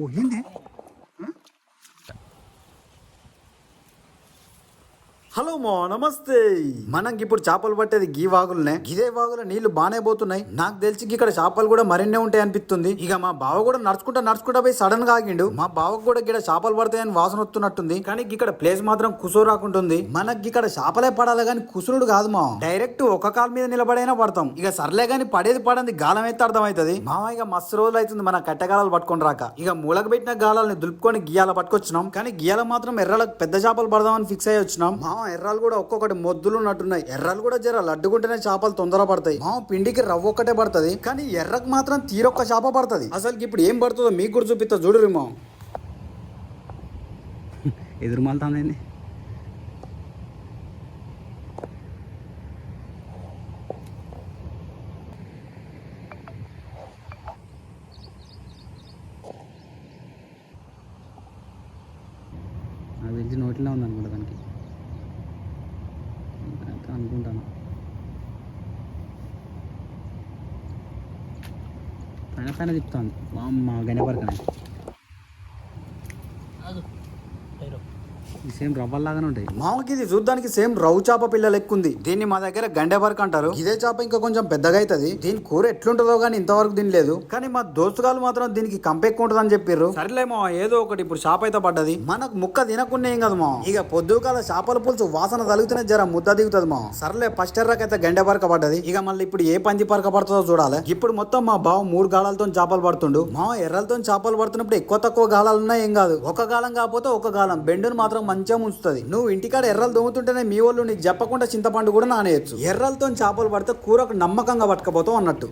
ఓ ఏంది హలో మో నమస్తే. మనం ఇప్పుడు చేపలు పట్టేది గీ వాగులనే. గిదే వాగుల నీళ్ళు బానే పోతున్నాయి. నాకు తెలిసి ఇక్కడ చేపలు కూడా మరిన్నే ఉంటాయి అనిపిస్తుంది. ఇక మా బావ కూడా నడుచుకుంటా నడుచుకుంటా పోయి సడన్గా ఆగిండు. మా బావకు కూడా ఇక్కడ చేపలు పడతాయని వాసన వస్తున్నట్టుంది. కానీ ఇక్కడ ప్లేస్ మాత్రం కుసూరు రాకుంటుంది. మనకి ఇక్కడ చేపలే పడాలి కానీ కుసురుడు కాదు మా డైరెక్ట్ ఒక కాలు మీద నిలబడైనా పడతాం. ఇక సర్లే గాని పడేది పడంది గాలం అయితే అర్థమవుతుంది మామ ఇక మస్తు రోజులు అవుతుంది మన కట్టగాలాలు పట్టుకొని రాక. ఇక మూలకు పెట్టిన గాలాలని దులుపుకొని గియాల పట్టుకొచ్చినాం. కానీ గియాల మాత్రం ఎర్రలకు పెద్ద చేపలు పడదామని ఫిక్స్ అయ్యి వచ్చినాం మామ ఎర్రలు కూడా ఒక్కొక్కటి మొద్దులు ఉన్నట్టున్నాయి. ఎర్రలు కూడా జర లడ్డుకుంటేనే చేపలు తొందర పడతాయి. మామ పిండికి రవ్వ ఒక్కటే పడుతుంది కానీ ఎర్రకు మాత్రం తీరొక్క చేప పడుతుంది. అసలు ఇప్పుడు ఏం పడుతుందో మీకు కూడా చూపిస్తా చూడరు మా ఎదురు మళ్తాంది నాకు తెలిసి నోట్లో ఉంది దానికి అంతే అనుకుంటాను పైన పైన తిప్పుతాను మా అమ్మ గణపరకనే ఈ సేమ్ రవ్వల్లాగానే ఉంటాయి. మామకి ఇది చూడ్డానికి సేమ్ రవ్వు చేప పిల్ల లెక్కుంది. దీన్ని మా దగ్గర గండె వరకు అంటారు. ఇదే చేప ఇంకా కొంచెం పెద్దగా అవుతుంది దీని కూర ఎట్లుంటుందో కానీ ఇంతవరకు తినలేదు. కానీ మా దోస్తుగాలు మాత్రం దీనికి కంపెక్కు ఉంటుంది అని చెప్పారు సరేలే మా ఏదో ఒకటి ఇప్పుడు చేప అయితే పడ్డది. మనకు ముక్క తినకుండా ఏం కదా మా ఇక పొద్దుకాల చేపల పులుసు వాసన తగిలితేనే జర ముద్ద దిగుతుంది మా సర్లే ఫస్ట్ ఎర్రకైతే గండె పరక పడ్డది. ఇక మళ్ళీ ఇప్పుడు ఏ పంది పరక పడుతుందో చూడాలి. ఇప్పుడు మొత్తం మా బావ మూడు గాలాలతో చేపలు పడుతుండు. మా ఎర్రలతో చేపలు పడుతున్నప్పుడు ఎక్కువ తక్కువ గాలాలు ఉన్నాయి ఏం కాదు. ఒక గాలం కాకపోతే ఒక గాలం. బెండును మాత్రం మంచిగా ముంచుతుంది నువ్వు ఇంటికాడ ఎర్రలు దొంగతుంటేనే మీ వాళ్ళు నీకు చెప్పకుండా చింతపండు కూడా నానేయచ్చు. ఎర్రలతో చేపలు పడితే కూరకు నమ్మకంగా పట్టుకపోతావు అన్నట్టు.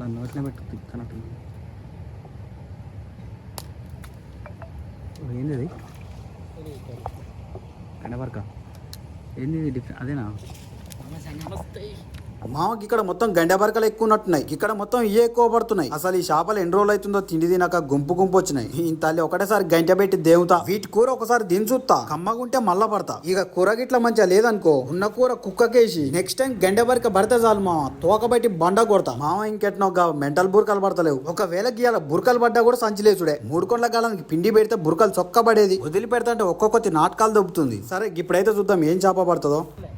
నన్ను నోట్లే పెట్టు తిక్కనట్టు ఏంది అది? కనబరక ఏంది డిఫరెంట్ అదేనా? నమస్తే మామకి ఇక్కడ మొత్తం గండెబరకలు ఎక్కువ ఉన్నట్టున్నాయి ఇక్కడ మొత్తం ఇవే ఎక్కువ పడుతున్నాయి అసలు ఈ చేపలు ఎన్ని రోజులు అవుతుందో తిండి తినక గుంపు గుంపు వచ్చినాయి. ఈ తల్లి ఒకటేసారి గంట పెట్టి దేవుతా. వీటి కూర ఒకసారి దించుతా కమ్మగుంటే మళ్ళా పడతా. ఇక కూర గిట్ల మంచిగా లేదనుకో ఉన్న కూర కుక్కకేసి నెక్స్ట్ టైం గండెబరక పడితే చాలు మామ. తోక బండ కొడతా. మామ ఇంకెట్నో మెంటల్ బురకలు పడతలేవు. ఒకవేళ గీయాల బురకలు పడ్డా కూడా సంచిలేసుడే మూడు కొండల కాలానికి పిండి పెడితే బురకలు చొక్క పడేది. వదిలి పెడతా అంటే ఒక్కొక్కటి నాటకాలు దొబ్బుతుంది. సరే ఇప్పుడైతే చూద్దాం ఏం చేప పడుతుందో మా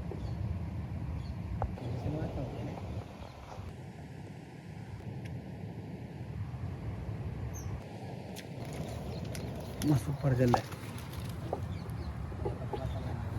సూపర్ జల్లే.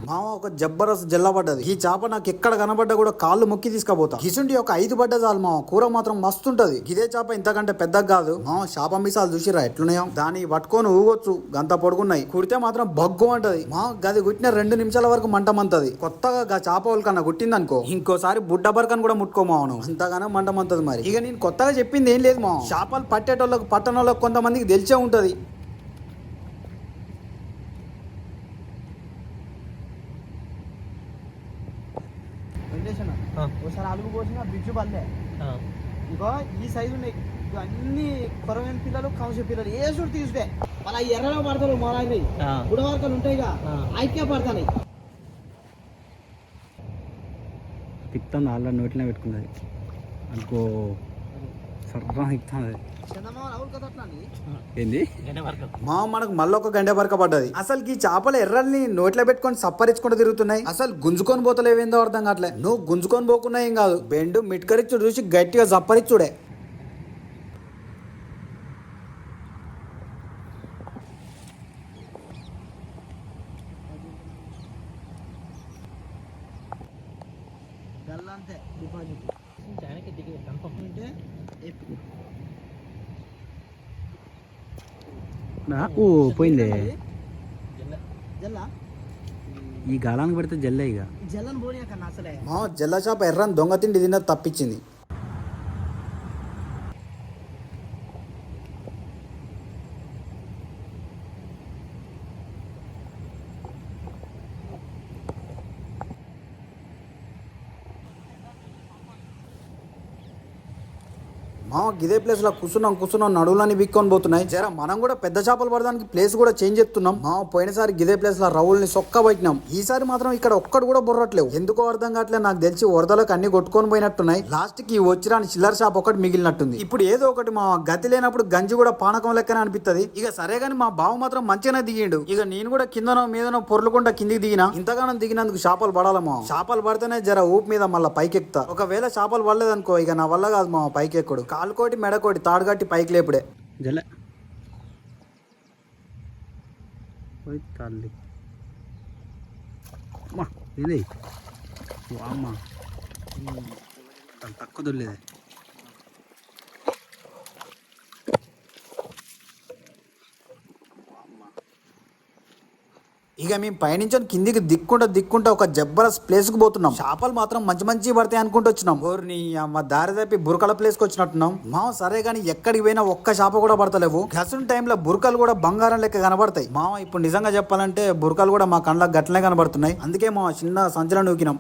మామ ఒక జబ్బరస్ జల్లబడ్డది ఈ చేప నాకు ఎక్కడ కనబడ్డా కూడా కాళ్ళు మొక్కి తీసుకపోతా. కిసుంటి ఒక ఐదు పడ్డ చాలు మామ. కూర మాత్రం మస్తు ఉంటది ఇదే చేప ఇంతకంటే పెద్దగా కాదు. మామ చేప మీసాలు చూసిరా ఎట్లున్నాయో? దాన్ని పట్టుకొని ఊగొచ్చు. గంత పొడుగున్నాయి. కుడితే మాత్రం బగ్గు అంటది. మా గది కుట్టిన రెండు నిమిషాల వరకు మంటమంతది కొత్తగా గా చేప వాళ్ళకన్నా కుట్టిందనుకో ఇంకోసారి బుడ్డ బరకని కూడా ముట్టుకోమావను అంతగానో మంటమంతది మరి. ఇక నేను కొత్తగా చెప్పింది ఏం లేదు మా చేపలు పట్టేటోళ్ళకి పట్టణంలో కొంతమందికి తెలిసే ఉంటది. బిజ్జు పల్లె ఇగో ఈ సైజు ఉన్నాయి. అన్ని కొరమైన పిల్లలు కంస పిల్లలు ఏ చూడు తీసుకే మళ్ళీ ఎర్రగా పడతారు మొలాయి గుడవార్కలు ఉంటాయిగా ఐక్య పడతాయి తిప్పుతుంది ఆల్రెడీ నోట్లే పెట్టుకున్నది అనుకో ఏంది? మా మనకు మళ్ళీ ఒక గంట బరక పడ్డది. అసలు ఈ చేపలు ఎర్రల్ని నోట్లో పెట్టుకొని సప్పరించుకుంటూ తిరుగుతున్నాయి. అసలు గుంజుకొని పోతలేవేందో అర్థం కావట్లే. నువ్వు గుంజుకొని పోకున్నా ఏం కాదు. బెండు మిట్కరిచ్చు చూసి గట్టిగా సప్పరిచ్చుడే గల్లంతే డిపాజిట్ అంటే ఎప్పు. నా- ఓ పోయిందే. ఈ గాలానికి పెడితే జల్లే ఇక. జల్లని పోనీ అసలే మా జల్ల చేప ఎర్రని దొంగ తిండి తిన్నది తప్పించింది. మా ఇదే ప్లేస్లో కూర్చున్నాం కూర్చున్నాం నడువులని బిక్కొని పోతున్నాయి. జర మనం కూడా పెద్ద చేపలు పడడానికి ప్లేస్ కూడా చేంజ్ చేస్తున్నాం. మా పోయినసారి గిదే ప్లేస్లో రౌల్ని సొక్క పెట్టినాం ఈసారి మాత్రం ఇక్కడ ఒక్కడు కూడా బుర్రట్లేవు. ఎందుకో అర్థం కావట్లేదు నాకు తెలిసి వరదలకు అన్ని కొట్టుకొని పోయినట్టున్నాయి. లాస్ట్కి వచ్చిరాని చిల్లర షాప్ ఒకటి మిగిలినట్టుంది. ఇప్పుడు ఏదో ఒకటి మా గతి లేనప్పుడు గంజి కూడా పానకం లెక్కనే అనిపిస్తుంది ఇక సరే గాని మా బావ మాత్రం మంచిగానే దిగిండు. ఇక నేను కూడా కిందనో మీదనో పొర్లుకుంటా కిందికి దిగినా ఇంతగానం దిగినందుకు చేపలు పడాలమో చేపలు పడితేనే జర ఊపు మీద మళ్ళీ పైకెక్తా ఒకవేళ చేపలు పడలేదనుకో ఇక నా వల్ల కాదు మా పైకెక్కడు. కాలుకోటి మెడకోటి తాడుగట్టి పైకి లేపుడే. జల్లే పోయి తల్లి. అమ్మా ఇది. అమ్మా. తక్కువ దొల్లేదే ఇక మేము పైనుంచి కిందికి దిక్కుంటా దిక్కుంటా ఒక జబ్బరస్ ప్లేస్కి పోతున్నాం. చేపలు మాత్రం మంచి మంచి పడతాయి అనుకుంటూ వచ్చినాం. ఓర్ని అమ్మ దారి తప్పి బురకల ప్లేస్కి వచ్చినట్టున్నాం. మా సరే కానీ ఎక్కడికి పోయినా ఒక్క చేప కూడా పడతలేవు. గసున్ టైంలో బురకలు కూడా బంగారం లెక్క కనబడతాయి. మామ ఇప్పుడు నిజంగా చెప్పాలంటే బురకలు కూడా మా కళ్ళకి గట్లనే కనబడుతున్నాయి. అందుకే మా చిన్న సంచలనం నూకినాం.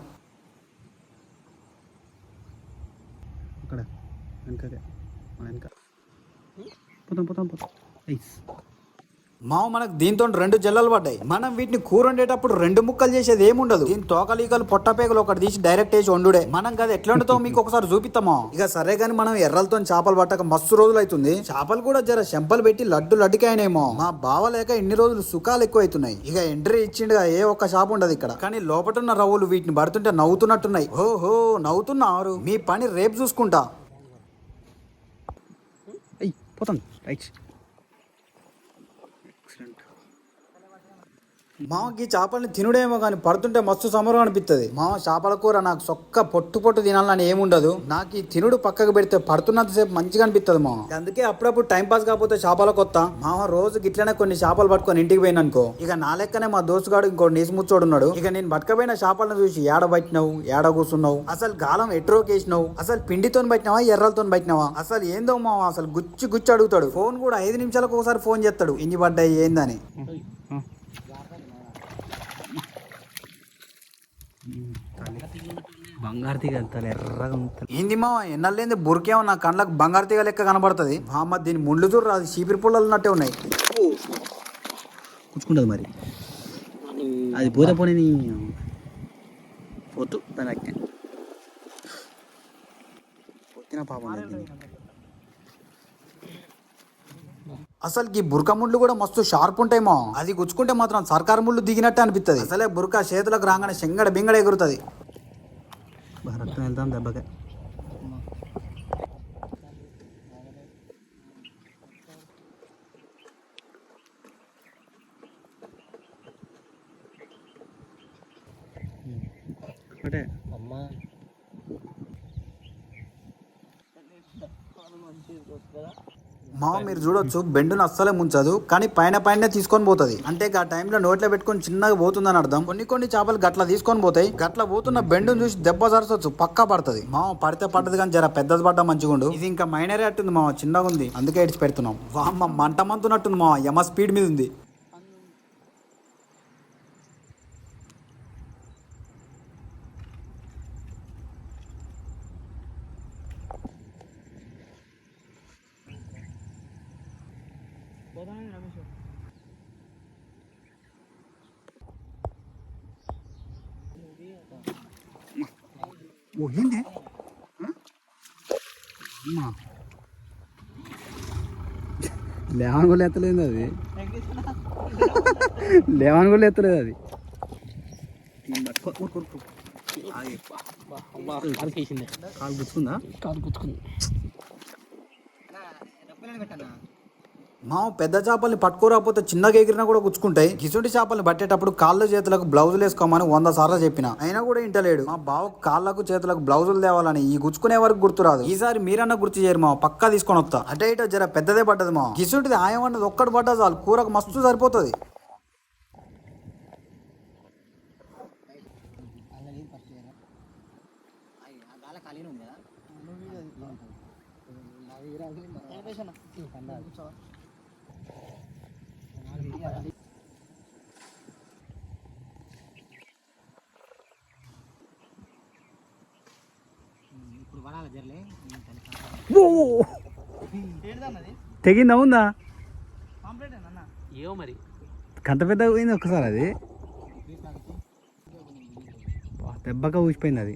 అక్కడ వెనకదే వెనక. పోతాం పోతాం పోతాం ఐస్. మావ మనకు దీంతో రెండు జల్లలు పడ్డాయి. మనం వీటిని కూర వండేటప్పుడు రెండు ముక్కలు చేసేది ఏముండదు. దీని తోకలీకలు పొట్టపేకలు ఒకటి తీసి డైరెక్ట్ వేసి వండుడే. మనం కదా ఎట్లా వండుతాం మీకు ఒకసారి చూపిస్తామా ఇక సరే గాని మనం ఎర్రలతో చేపలు పట్టక మస్తు రోజులు అవుతుంది చేపలు కూడా జర చెంపలు పెట్టి లడ్డు లడ్డుకాయనేమో మా బావ లేక ఇన్ని రోజులు సుఖాలు ఎక్కువ అవుతున్నాయి ఇక ఎంట్రీ ఇచ్చిండుగా ఏ ఒక్క షాప్ ఉండదు ఇక్కడ. కానీ లోపటున్న రవ్వులు వీటిని పడుతుంటే నవ్వుతున్నట్టున్నాయి. ఓహో నవ్వుతున్నారు మీ పని రేపు చూసుకుంటా. పోతాం రైట్. మామకి చేపల్ని తినుడేమో కానీ పడుతుంటే మస్తు సమరం అనిపిస్తుంది మామ చేపల కూర నాకు సొక్క పొట్టు పొట్టు తినాలని ఏముండదు. నాకు ఈ తినుడు పక్కకు పెడితే పడుతున్నంతసేపు మంచిగా అనిపిస్తుంది మామ. అందుకే అప్పుడప్పుడు టైం పాస్ కాకపోతే చేపల కొత్త. మామ రోజు గిట్లనే కొన్ని చేపలు పట్టుకొని ఇంటికి పోయిన అనుకో. ఇక నా లెక్కనే మా దోస్తుగాడు ఇంకో నీసిముచ్చోడు ఉన్నాడు. ఇక నేను బతకపోయిన చేపలను చూసి ఏడ పట్టినావు ఏడ కూర్చున్నావు? అసలు గాలం ఎట్రోకేసినావు అసలు పిండితో పట్టినావా ఎర్రలతో పట్టినావా అసలు ఏందో మామ అసలు గుచ్చి గుచ్చి అడుగుతాడు. ఫోన్ కూడా ఐదు నిమిషాలకు ఒకసారి ఫోన్ చేస్తాడు. ఇన్ని పడ్డాయి ఏందని? బంగారు తీగ తల ఎర్రగా ఉంటుంది. ఏంది మా ఎన్నలేంది బురికేమో నా కళ్ళకు బంగారు తీగ లెక్క కనబడుతుంది. మా అమ్మ దీని ముళ్ళు చూడు రాదు చీపిరి పుల్లలు ఉన్నట్టే ఉన్నాయి. కూర్చుకుంటుంది మరి. అది పోతే పోనీ పొత్తు దాని అక్క పొత్తిన పాపం. అసలు ఈ బురక ముళ్ళు కూడా మస్తు షార్ప్ ఉంటాయి మా అది గుచ్చుకుంటే మాత్రం సర్కారు ముళ్ళు దిగినట్టే అనిపిస్తుంది అసలే బురక చేతులకు రాగానే శంగడ బింగడ ఎగురుతుంది. బాగా రక్తం వెళ్తాం దెబ్బకే అంటే మా మీరు చూడొచ్చు బెండును అస్సలే ముంచదు కానీ పైన పైన తీసుకొని పోతుంది. అంటే ఆ టైంలో నోట్లో పెట్టుకొని చిన్నగా పోతుందని అర్థం. కొన్ని కొన్ని చేపలు గట్ల తీసుకొని పోతాయి. గట్ల పోతున్న బెండును చూసి దెబ్బ సరసొచ్చు పక్కా పడుతుంది. మా పడితే పడ్డది కానీ జర పెద్దది పడ్డ మంచిగుండు ఇది ఇంకా మైనరే అట్టుంది మా చిన్నగా ఉంది అందుకే ఇడిచి పెడుతున్నాం వామ్మ మంట మంతున్నట్టుంది మా యమ స్పీడ్ మీద ఉంది ఓ ఏంది అమ్మా లేవన్ కూడా ఎత్తలేదు అది. లేవన్ కూడా ఎత్తలేదు అది. కాలు గుచ్చుకుందా? కాలు గుచ్చుకుంది. మా పెద్ద చేపల్ని పట్టుకోరాకపోతే చిన్నగా ఎగిరినా కూడా గుచ్చుకుంటాయి. గిసుంటి చేపల్ని పట్టేటప్పుడు కాళ్ళ చేతులకు బ్లౌజులు వేసుకోమని వంద సార్లు చెప్పిన. అయినా కూడా ఇంటలేడు. మా బావ కాళ్ళకు చేతులకు బ్లౌజులు తేవాలని ఈ గుచ్చుకునే వరకు గుర్తురాదు. ఈసారి మీరన్నా గుర్తు చేయరు మా పక్కా తీసుకొని వస్తా. అటే ఇటో జర పెద్దదే పడ్డది మా గిసుంటిది ఆయమన్నది ఒక్కటి పడ్డా చాలు. కూరకు మస్తు సరిపోతుంది. తెగిందా ఉందా? ఏమో మరి. కంత పెద్ద పోయింది ఒక్కసారి అది. వా, దెబ్బగా ఊసిపోయింది అది.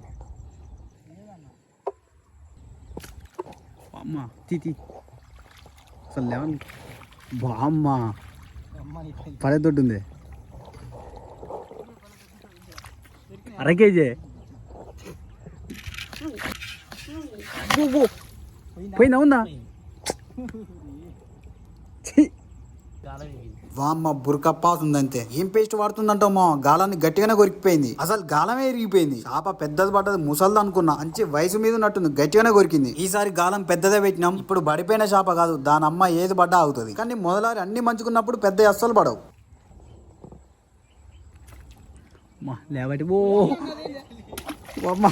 అమ్మ తీ తీ. అసలు లెవెన్ బామ్మ పడే దొడ్డు ఉంది. అర కేజీ. ఎగిరింది వామ్మ బురకప్పాతుంది అంతే ఏం పేస్ట్ వాడుతుందంటావు మా గాలాన్ని గట్టిగానే కొరికిపోయింది. అసలు గాలమే ఇరిగిపోయింది. చాప పెద్దది పడ్డది ముసల్ది అనుకున్నా. మంచి వయసు మీద ఉన్నట్టుంది. గట్టిగానే కొరికింది. ఈసారి గాలం పెద్దదే పెట్టినాం. ఇప్పుడు పడిపోయిన చేప కాదు. దాని అమ్మ ఏది పడ్డా అవుతుంది. కానీ మొదలారి అన్ని మంచుకున్నప్పుడు పెద్ద అస్సలు పడవు. లేబట్టి ఓ. అమ్మ.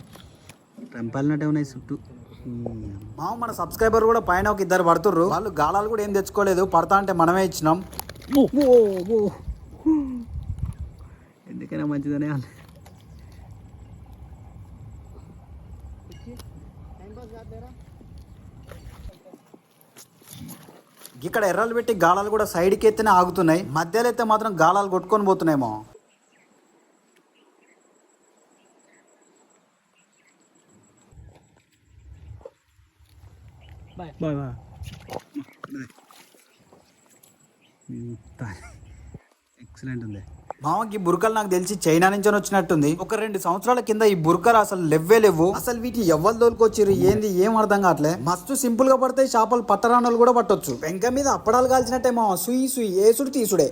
రంపాలినట్టే ఉన్నాయి చుట్టూ. మామ మన సబ్స్క్రైబర్ కూడా పైన ఒక ఇద్దరు పడుతుర్రు. వాళ్ళు గాలాలు కూడా ఏం తెచ్చుకోలేదు. పడతా అంటే మనమే ఇచ్చినాం. ఎందుకైనా మంచిదనే ఇక్కడ ఎర్రలు పెట్టి గాలాలు కూడా సైడ్కి ఎత్తినే ఆగుతున్నాయి. మధ్యలో అయితే మాత్రం గాలాలు కొట్టుకొని పోతున్నాయేమో. బాయ్ బాయ్ బాయ్ ఎక్సలెంట్ ఉంది. మామకి ఈ బురకలు నాకు తెలిసి చైనా నుంచి వచ్చినట్టుంది. ఒక రెండు సంవత్సరాల కింద ఈ బురకలు అసలు లెవ్వే లేవు. అసలు వీటి ఎవ్వరు తోలుకొచ్చిర్రు ఏంది ఏం అర్థం కావట్లే. మస్తు సింపుల్గా పడతాయి చేపలు పట్టరాణాలు కూడా పట్టొచ్చు. వెంక మీద అప్పడాలు కాల్చినట్టే మా సుయి సుయి ఏసుడు తీసుడే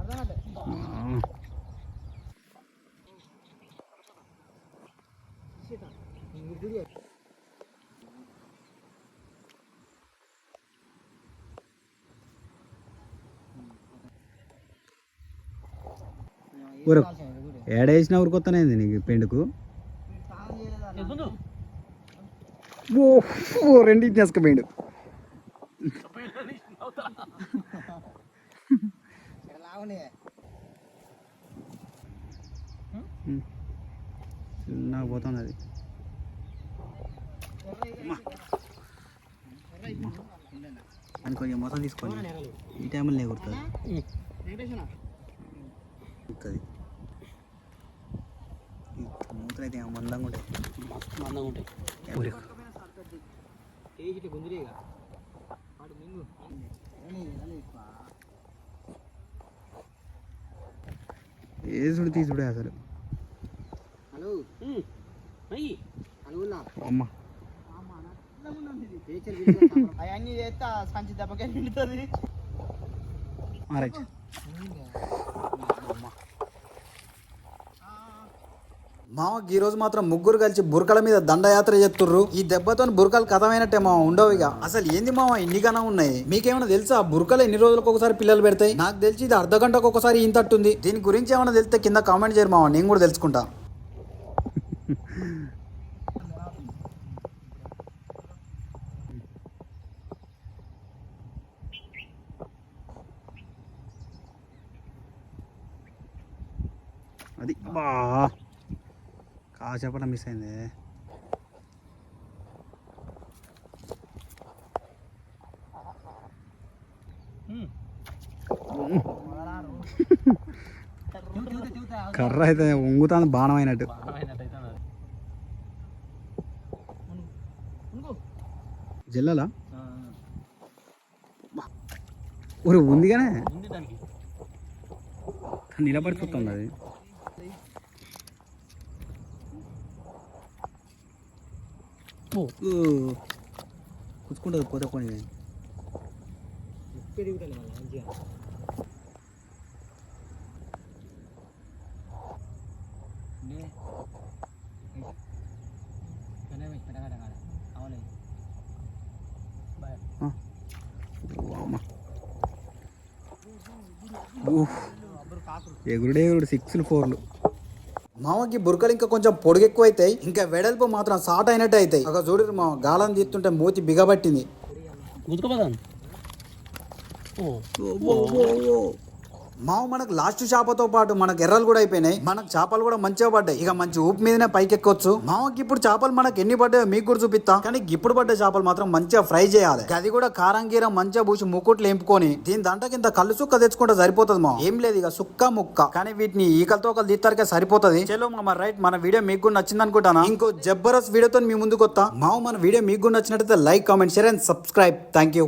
అర్థం కాదు ఊరు. ఏడేసిన ఊరికొత్తనే నీకు పెండుకు? రెండు ఇచ్చేసుకుపోయిండు లావునే నాకు పోతుంది అది. అని కొంచెం మొత్తం తీసుకోండి ఈ టైంలో కుడుతుంది మూతలు అయితే మందంగా ఉంటాయి. మస్తు మందంగా ఉంటాయి. మింగు ఏసుడు తీసుడే అసలు. హలో. అమ్మ. అవన్నీ చేస్తే ఆ సంచి దెబ్బకే నిండుతుంది ఈ రోజు మాత్రం ముగ్గురు కలిసి బురకల మీద దండయాత్ర చేస్తుర్రు. ఈ దెబ్బతో బురకలు కథమైనట్టే మామ ఉండవు ఇక. అసలు ఏంది మామ ఇన్నిగానే ఉన్నాయి? మీకేమైనా తెలుసా బురకలు ఎన్ని రోజులకు ఒకసారి పిల్లలు పెడతాయి? నాకు తెలిసి ఇది అర్ధ గంటకు ఒకసారి ఇంత అట్టుంది. దీని గురించి ఏమైనా తెలిస్తే కింద కామెంట్ చేయరు మామ నేను కూడా తెలుసుకుంటా. అది. బా కాసేపట మిస్ అయింది. కర్ర అయితే వంగుతాను బాణం అయినట్టు. జిల్లాలా? ఉంది కానీ ఉంది దానికి నిలబడి చూస్తుంది అది. ఓ. ఊ. కుచ్చుకుంటుంది పోతే కొని పెరుగుతుంది మళ్ళీ మంచిగా ఎగురుడే ఎగురుడు సిక్స్లు ఫోర్లు మామకి బురకలు ఇంకా కొంచెం పొడుగు ఎక్కువ అవుతాయి ఇంకా వెడల్పు మాత్రం సాట్ అయినట్టు అవుతాయి ఒక చూడరు మా గాలం తీస్తుంటే మూతి బిగబట్టింది. మావు మనకు లాస్ట్ చేపతో పాటు మనకు ఎర్రలు కూడా అయిపోయినాయి. మనకు చేపలు కూడా మంచిగా పడ్డాయి. ఇక మంచి ఊపు మీదనే పైకి ఎక్కొచ్చు మామకి ఇప్పుడు చేపలు మనకు ఎన్ని పడ్డాయో మీకు కూడా చూపిస్తా. కానీ ఇప్పుడు పడ్డ చేపలు మాత్రం మంచిగా ఫ్రై చేయాలి. అది కూడా కారం గీరం మంచిగా పూసి ముక్కుట్లు ఎంపుకొని దీని దంటకి ఇంత కళ్ళు సుక్క తెచ్చుకుంటే సరిపోతుంది మా ఏం లేదు ఇక సుక్క ముక్క. కానీ వీటిని ఈకలతో ఒకరు తీస్తారకే సరిపోతుంది. చలో మా రైట్. మన వీడియో మీకు కూడా నచ్చింది అనుకుంటాను? ఇంకో జబ్బరస్ వీడియోతో మీ ముందుకు వస్తా మావు మన వీడియో మీకు కూడా నచ్చినట్టయితే like comment share and subscribe. Thank you